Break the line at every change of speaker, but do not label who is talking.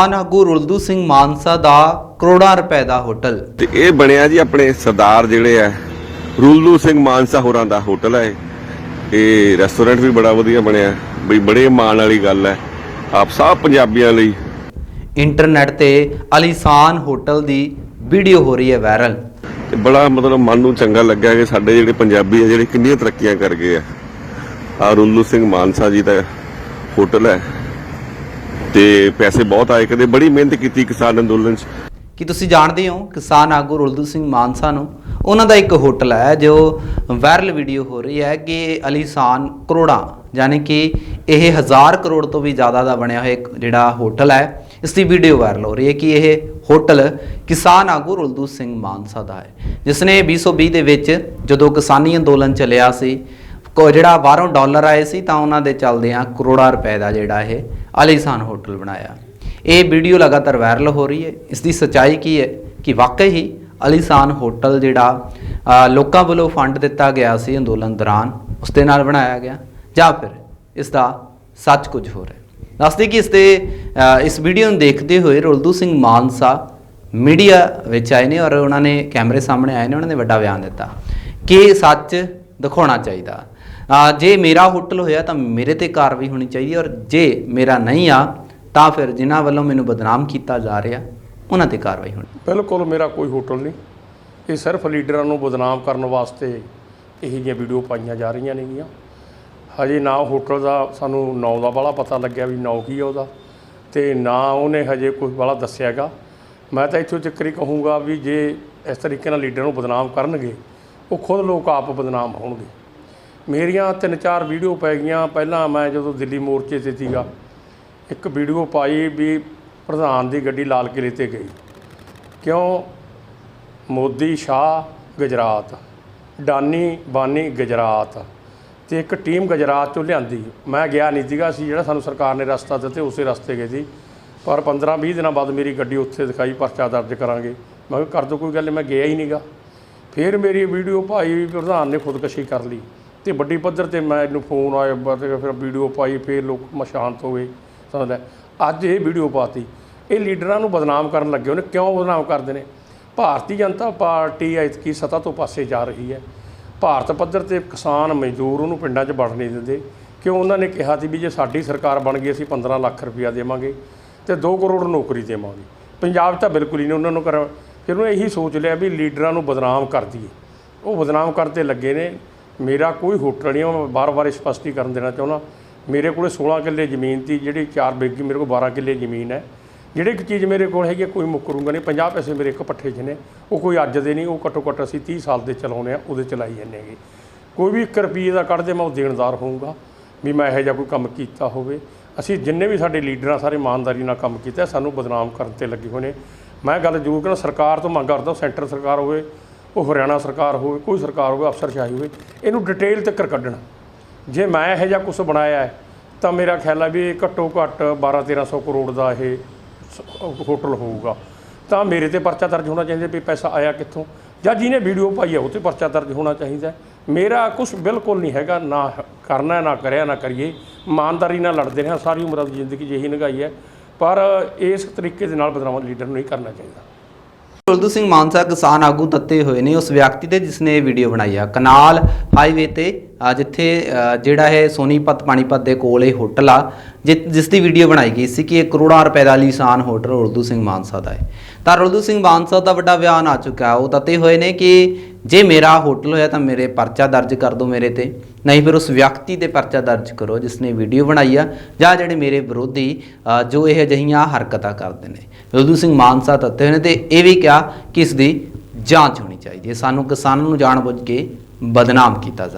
ਆਗੂ ਰੁਲਦੂ ਸਿੰਘ ਮਾਨਸਾ ਦਾ ਕਰੋੜਾਂ ਰੁਪਏ ਦਾ ਹੋਟਲ।
ਤੇ ਇਹ ਬਣਿਆ ਜੀ ਆਪਣੇ ਸਰਦਾਰ ਜਿਹੜੇ ਆ ਰੂਲੂ ਸਿੰਘ ਮਾਨਸਾ ਹੋਰਾਂ ਦਾ ਹੋਟਲ ਹੈ ਇਹ। ਰੈਸਟੋਰੈਂਟ ਵੀ ਬੜਾ ਵਧੀਆ ਬਣਿਆ ਬਈ ਬੜੇ ਮਾਣ ਵਾਲੀ ਗੱਲ ਹੈ ਆਪ ਸਭ ਪੰਜਾਬੀਆਂ ਲਈ।
ਇੰਟਰਨੈਟ ਤੇ ਅਲੀਸਾਨ ਹੋਟਲ ਦੀ ਵੀਡੀਓ ਹੋ ਰਹੀ ਹੈ ਵਾਇਰਲ
ਤੇ ਬੜਾ ਮਤਲਬ ਮਨ ਨੂੰ ਚੰਗਾ ਲੱਗਾ ਕਿ ਸਾਡੇ ਜਿਹੜੇ ਪੰਜਾਬੀ ਆ ਜਿਹੜੇ ਕਿੰਨੀਆਂ ਤਰੱਕੀਆਂ ਕਰ ਗਏ ਆ। ਆ ਰੂਲੂ ਸਿੰਘ ਮਾਨਸਾ ਜੀ ਦਾ ਹੋਟਲ ਹੈ ਤੇ ਪੈਸੇ ਬਹੁਤ ਆਏ, ਕਦੇ ਬੜੀ ਮਿਹਨਤ ਕੀਤੀ ਕਿਸਾਨ ਅੰਦੋਲਨ 'ਚ।
ਕੀ ਤੁਸੀਂ ਜਾਣਦੇ ਹੋ ਕਿਸਾਨ ਆਗੂ ਰੁਲਦੂ ਸਿੰਘ ਮਾਨਸਾ ਨੂੰ? ਉਹਨਾਂ ਦਾ ਇੱਕ ਹੋਟਲ ਹੈ, ਜੋ ਵਾਇਰਲ ਵੀਡੀਓ ਹੋ ਰਹੀ ਹੈ ਕਿ ਅਲੀਸਾਨ ਕਰੋੜਾਂ, ਯਾਨੀ ਕਿ ਇਹ ਹਜ਼ਾਰ ਕਰੋੜ ਤੋਂ ਵੀ ਜ਼ਿਆਦਾ ਦਾ ਬਣਿਆ ਹੋਇਆ ਇੱਕ ਜਿਹੜਾ ਹੋਟਲ ਹੈ, ਇਸ ਦੀ ਵੀਡੀਓ ਵਾਇਰਲ ਹੋ ਰਹੀ ਹੈ ਕਿ ਇਹ ਹੋਟਲ ਕਿਸਾਨ ਆਗੂ ਰੁਲਦੂ ਸਿੰਘ ਮਾਨਸਾ ਦਾ ਹੈ। ਜਿਸ ਨੇ 2020 ਦੇ ਵਿੱਚ ਜਦੋਂ ਕਿਸਾਨੀ ਅੰਦੋਲਨ ਚੱਲਿਆ ਸੀ ਜਿਹੜਾ ਬਾਹਰੋਂ ਡਾਲਰ ਆਏ ਸੀ ਤਾਂ ਉਹਨਾਂ ਦੇ ਚੱਲਦਿਆਂ ਕਰੋੜਾਂ ਰੁਪਏ ਦਾ ਜਿਹੜਾ ਇਹ ਆਲੀਸ਼ਾਨ ਹੋਟਲ ਬਣਾਇਆ। ਇਹ ਵੀਡੀਓ ਲਗਾਤਾਰ ਵਾਇਰਲ ਹੋ ਰਹੀ ਹੈ। ਇਸ ਦੀ ਸਚਾਈ ਕੀ ਹੈ? ਕਿ ਵਾਕਈ ਹੀ ਆਲੀਸ਼ਾਨ ਹੋਟਲ ਜਿਹੜਾ ਲੋਕਾਂ ਵੱਲੋਂ ਫੰਡ ਦਿੱਤਾ ਗਿਆ ਸੀ ਅੰਦੋਲਨ ਦੌਰਾਨ ਉਸ ਦੇ ਨਾਲ ਬਣਾਇਆ ਗਿਆ। ਜਾਂ ਫਿਰ ਇਸ ਦਾ ਸੱਚ ਕੁਝ ਹੋਰ ਹੈ। ਦੱਸਦੇ ਕਿ ਇਸ ਦੇ ਇਸ ਵੀਡੀਓ ਨੂੰ ਦੇਖਦੇ ਹੋਏ ਰੁਲਦੂ ਸਿੰਘ ਮਾਨਸਾ ਮੀਡੀਆ ਵਿੱਚ ਆਏ ਨੇ ਔਰ ਉਹਨਾਂ ਨੇ ਕੈਮਰੇ ਸਾਹਮਣੇ ਆਏ ਨੇ, ਉਹਨਾਂ ਨੇ ਵੱਡਾ ਬਿਆਨ ਦਿੱਤਾ ਕਿ ਸੱਚ ਦਿਖਾਉਣਾ ਚਾਹੀਦਾ। ਜੇ ਮੇਰਾ ਹੋਟਲ ਹੋਇਆ ਤਾਂ ਮੇਰੇ ਤੇ ਕਾਰਵਾਈ ਹੋਣੀ ਚਾਹੀਦੀ ਔਰ ਜੇ ਮੇਰਾ ਨਹੀਂ ਆ, ਤਾਂ ਫਿਰ ਜਿਨ੍ਹਾਂ ਵੱਲੋਂ ਮੈਨੂੰ ਬਦਨਾਮ ਕੀਤਾ ਜਾ ਰਿਹਾ, ਉਹਨਾਂ ਤੇ ਕਾਰਵਾਈ ਹੋਣੀ।
ਬਿਲਕੁਲ ਮੇਰਾ ਕੋਈ ਹੋਟਲ ਨਹੀਂ। ਇਹ ਸਿਰਫ ਲੀਡਰਾਂ ਨੂੰ ਬਦਨਾਮ ਕਰਨ ਵਾਸਤੇ ਇਹੋ ਜਿਹੀਆਂ ਵੀਡੀਓ ਪਾਈਆਂ ਜਾ ਰਹੀਆਂ ਨੇਗੀਆਂ। ਹਜੇ ਨਾ ਹੋਟਲ ਦਾ ਸਾਨੂੰ ਨਾਂ ਦਾ ਵਾਲਾ ਪਤਾ ਲੱਗਿਆ ਵੀ ਨਾਂ ਕੀ ਆ ਉਹਦਾ, ਤੇ ਨਾ ਉਹਨੇ ਹਜੇ ਕੋਈ ਵਾਲਾ ਦੱਸਿਆਗਾ ਮੈਂ ਤਾਂ ਇੱਥੋਂ ਤੱਕ ਹੀ ਕਹੂੰਗਾ ਵੀ ਜੇ ਇਸ ਤਰੀਕੇ ਨਾਲ ਲੀਡਰ ਨੂੰ ਬਦਨਾਮ ਕਰਨਗੇ, ਉਹ ਖੁਦ ਲੋਕ ਆਪ ਬਦਨਾਮ ਹੋਣਗੇ। ਮੇਰੀਆਂ ਤਿੰਨ ਚਾਰ ਵੀਡੀਓ ਪੈ ਗਈਆਂ। ਪਹਿਲਾਂ ਮੈਂ ਜਦੋਂ ਦਿੱਲੀ ਮੋਰਚੇ ਤੇ ਸੀਗਾ ਇੱਕ ਵੀਡੀਓ ਪਾਈ ਵੀ ਪ੍ਰਧਾਨ ਦੀ ਗੱਡੀ ਲਾਲ ਕਿਲੇ ਤੇ ਗਈ। ਕਿਉਂ? ਮੋਦੀ ਸ਼ਾਹ ਗੁਜਰਾਤ। ਡਾਨੀ ਬਾਨੀ ਗੁਜਰਾਤ। ਤੇ ਇੱਕ ਟੀਮ ਗੁਜਰਾਤ ਚੋਂ ਲਿਆਂਦੀ। ਮੈਂ ਗਿਆ ਨਹੀਂ ਸੀਗਾ ਸੀ ਜਿਹੜਾ ਸਾਨੂੰ ਸਰਕਾਰ ਨੇ ਰਸਤਾ ਦਿੱਤੇ ਉਸੇ ਰਸਤੇ ਗਏ ਸੀ। ਪਰ 15 20 ਦਿਨਾਂ ਬਾਅਦ ਮੇਰੀ ਗੱਡੀ ਉੱਥੇ ਦਿਖਾਈ ਪਰਚਾ ਦਰਜ ਕਰਾਂਗੇ। ਮੈਂ ਕਿਹਾ ਕਰ ਦੋ ਕੋਈ ਗੱਲ ਨਹੀਂ, ਮੈਂ ਗਿਆ ਹੀ ਨਹੀਂਗਾ ਫਿਰ ਮੇਰੀ ਵੀਡੀਓ ਭਾਈ ਵੀ ਪ੍ਰਧਾਨ ਨੇ ਖੁਦਕੁਸ਼ੀ ਕਰ ਲਈ। ਤੇ ਵੱਡੀ ਪੱਧਰ ਤੇ ਮੈਂ ਇਹਨੂੰ ਫੋਨ ਆਏ ਬ- ਫਿਰ ਵੀਡੀਓ ਪਾਈ, ਫਿਰ ਲੋਕ ਮਸ਼ਾਂਤ ਹੋ ਗਏ ਸਮਝਦਾ ਅੱਜ ਇਹ ਵੀਡੀਓ ਪਾਤੀ। ਇਹ ਲੀਡਰਾਂ ਨੂੰ ਬਦਨਾਮ ਕਰਨ ਲੱਗੇ ਉਹਨੇ ਕਿਉਂ ਬਦਨਾਮ ਕਰਦੇ ਨੇ? ਭਾਰਤੀ ਜਨਤਾ ਪਾਰਟੀ ਐਤਕੀ ਸਤਾ ਤੋਂ ਪਾਸੇ ਜਾ ਰਹੀ ਹੈ। ਭਾਰਤ ਪੱਧਰ ਤੇ ਕਿਸਾਨ ਮਜ਼ਦੂਰ ਉਹਨੂੰ ਪਿੰਡਾਂ 'ਚ ਵੜ ਨਹੀਂ ਦਿੰਦੇ। ਕਿਉਂ ਉਹਨਾਂ ਨੇ ਕਿਹਾ ਸੀ ਵੀ ਜੇ ਸਾਡੀ ਸਰਕਾਰ ਬਣ ਗਈ, ਅਸੀਂ 15 ਲੱਖ ਰੁਪਇਆ ਦੇਵਾਂਗੇ ਤੇ 2 ਕਰੋੜ ਨੌਕਰੀ ਦੇਵਾਂਗੇ। ਪੰਜਾਬ ਤਾਂ ਬਿਲਕੁਲ ਹੀ ਨਹੀਂ ਉਹਨਾਂ ਨੂੰ ਕਰ ਫਿਰ ਉਹਨੇ ਇਹੀ ਸੋਚ ਲਿਆ ਵੀ ਲੀਡਰਾਂ ਨੂੰ ਬਦਨਾਮ ਕਰ ਦਈਏ। ਉਹ ਬਦਨਾਮ ਕਰਦੇ ਲੱਗੇ ਨੇ। ਮੇਰਾ ਕੋਈ ਹੋਟਲ ਨਹੀਂ ਹੈ, ਮੈਂ ਬਾਰ-ਬਾਰ ਸਪਸ਼ਟੀਕਰਨ ਦੇਣਾ ਚਾਹੁੰਦਾ। ਮੇਰੇ ਕੋਲੇ 16 ਕਿੱਲੇ ਜ਼ਮੀਨ ਤੀ ਜਿਹੜੀ 4 ਬੇਗੀ ਮੇਰੇ ਕੋਲ 12 ਕਿੱਲੇ ਜ਼ਮੀਨ ਹੈ। ਜਿਹੜੇ ਇੱਕ ਚੀਜ਼ ਮੇਰੇ ਕੋਲ ਹੈਗੀ ਹੈ, ਕੋਈ ਮੁੱਕਰੂੰਗਾ ਨਹੀਂ। 50 ਪੈਸੇ ਮੇਰੇ ਇੱਕ ਪੱਠੇ 'ਚ ਨੇ। ਉਹ ਕੋਈ ਅੱਜ ਦੇ ਨਹੀਂ ਉਹ ਘੱਟੋ ਘੱਟ ਅਸੀਂ 30 ਸਾਲ ਦੇ ਚਲਾਉਣੇ ਆ ਉਹਦੇ ਚਲਾਈ ਜਾਂਦੇ ਹੈਗੇ। ਕੋਈ ਵੀ 1 ਰੁਪਈਏ ਦਾ ਕੱਢਦੇ ਮੈਂ ਉਹ ਦੇਣਦਾਰ ਹੋਊਗਾ ਵੀ ਮੈਂ ਇਹੋ ਜਿਹਾ ਕੋਈ ਕੰਮ ਕੀਤਾ ਹੋਵੇ। ਅਸੀਂ ਜਿੰਨੇ ਵੀ ਸਾਡੇ ਲੀਡਰਾਂ ਸਾਰੇ ਇਮਾਨਦਾਰੀ ਨਾਲ ਕੰਮ ਕੀਤਾ ਸਾਨੂੰ ਬਦਨਾਮ ਕਰਨ ਤੇ ਲੱਗੇ ਹੋਏ ਨੇ। ਮੈਂ ਗੱਲ ਜ਼ਰੂਰ ਕਰਨਾ ਸਰਕਾਰ ਤੋਂ ਮੰਗ ਕਰਦਾ ਸੈਂਟਰ ਸਰਕਾਰ ਹੋਵੇ ਉਹ ਹਰਿਆਣਾ ਸਰਕਾਰ ਹੋਵੇ, ਕੋਈ ਸਰਕਾਰ ਹੋਵੇ ਅਫਸਰਸ਼ਾਹੀ ਹੋਵੇ, ਇਹਨੂੰ ਡਿਟੇਲ ਤੱਕ ਕੱਢਣਾ। ਜੇ ਮੈਂ ਇਹੋ ਜਿਹਾ ਕੁਝ ਬਣਾਇਆ ਹੈ, ਤਾਂ ਮੇਰਾ ਖਿਆਲ ਹੈ ਵੀ ਘੱਟੋ ਘੱਟ 12 1300 ਕਰੋੜ ਦਾ ਇਹ ਸ- ਹੋਟਲ ਹੋਊਗਾ। ਤਾਂ ਮੇਰੇ ਤੇ ਪਰਚਾ ਦਰਜ ਹੋਣਾ ਚਾਹੀਦਾ ਵੀ ਪੈਸਾ ਆਇਆ ਕਿੱਥੋਂ। ਜਾਂ ਜਿਹਨੇ ਵੀਡੀਓ ਪਾਈ ਹੈ ਉਹ ਤੇ ਪਰਚਾ ਦਰਜ ਹੋਣਾ ਚਾਹੀਦਾ। ਮੇਰਾ ਕੁਝ ਬਿਲਕੁਲ ਨਹੀਂ ਹੈਗਾ, ਨਾ ਕਰਨਾ, ਨਾ ਕਰਿਆ, ਨਾ ਕਰੀਏ। ਇਮਾਨਦਾਰੀ ਨਾਲ ਲੜਦੇ ਰਹੇ ਸਾਰੀ ਉਮਰ ਦੀ ਜ਼ਿੰਦਗੀ ਜਿਹੀ ਲੰਘਾਈ ਹੈ। ਪਰ ਇਸ ਤਰੀਕੇ ਦੇ ਨਾਲ ਬਦਨਾਮ ਲੀਡਰ ਨੂੰ ਨਹੀਂ ਕਰਨਾ ਚਾਹੀਦਾ।
ਕੁਲਦੂ ਸਿੰਘ ਮਾਨਸਾ ਕਿਸਾਨ ਆਗੂ ਤੱਤੇ ਹੋਏ ਨੇ। ਉਸ ਵਿਅਕਤੀ ਤੇ ਜਿਸ ਨੇ ਇਹ ਵੀਡੀਓ ਬਣਾਈ ਆ। ਕਨਾਲ ਹਾਈਵੇ ਤੇ ਜਿੱਥੇ ਜਿਹੜਾ ਹੈ ਸੋਨੀਪਤ, ਪਾਣੀਪਤ ਦੇ ਕੋਲ ਇਹ ਹੋਟਲ ਆ, ਜਿ- ਜਿਸ ਦੀ ਵੀਡੀਓ ਬਣਾਈ ਗਈ ਸੀ ਕਿ ਇਹ ਕਰੋੜਾਂ ਰੁਪਏ ਦਾ ਲੀਸਾਨ ਹੋਟਲ ਉਰਦੂ ਸਿੰਘ ਮਾਨਸਾ ਦਾ ਹੈ। ਤਾਂ ਉਰਦੂ ਸਿੰਘ ਮਾਨਸਾ ਦਾ ਵੱਡਾ ਬਿਆਨ ਆ ਚੁੱਕਾ ਉਹ ਤੱਤੇ ਹੋਏ ਨੇ ਕਿ ਜੇ ਮੇਰਾ ਹੋਟਲ ਹੋਇਆ ਤਾਂ ਮੇਰੇ ਪਰਚਾ ਦਰਜ ਕਰ ਦਿਓ ਮੇਰੇ ਤੇ, ਨਹੀਂ ਫਿਰ ਉਸ ਵਿਅਕਤੀ ਤੇ ਪਰਚਾ ਦਰਜ ਕਰੋ ਜਿਸ ਨੇ ਵੀਡੀਓ ਬਣਾਈ ਆ, ਜਾਂ ਜਿਹੜੇ ਮੇਰੇ ਵਿਰੋਧੀ ਜੋ ਇਹ ਅਜਿਹੀਆਂ ਹਰਕਤਾਂ ਕਰਦੇ ਨੇ। ਉਰਦੂ ਸਿੰਘ ਮਾਨਸਾ ਤੱਤੇ ਹੋਏ ਨੇ ਤੇ ਇਹ ਵੀ ਕਿਹਾ ਕਿ ਇਸ ਦੀ ਜਾਂਚ ਹੋਣੀ ਚਾਹੀਦੀ ਹੈ। ਸਾਨੂੰ ਕਿਸਾਨਾਂ ਨੂੰ ਜਾਣਬੁੱਝ ਕੇ ਬਦਨਾਮ ਕੀਤਾ ਜਾ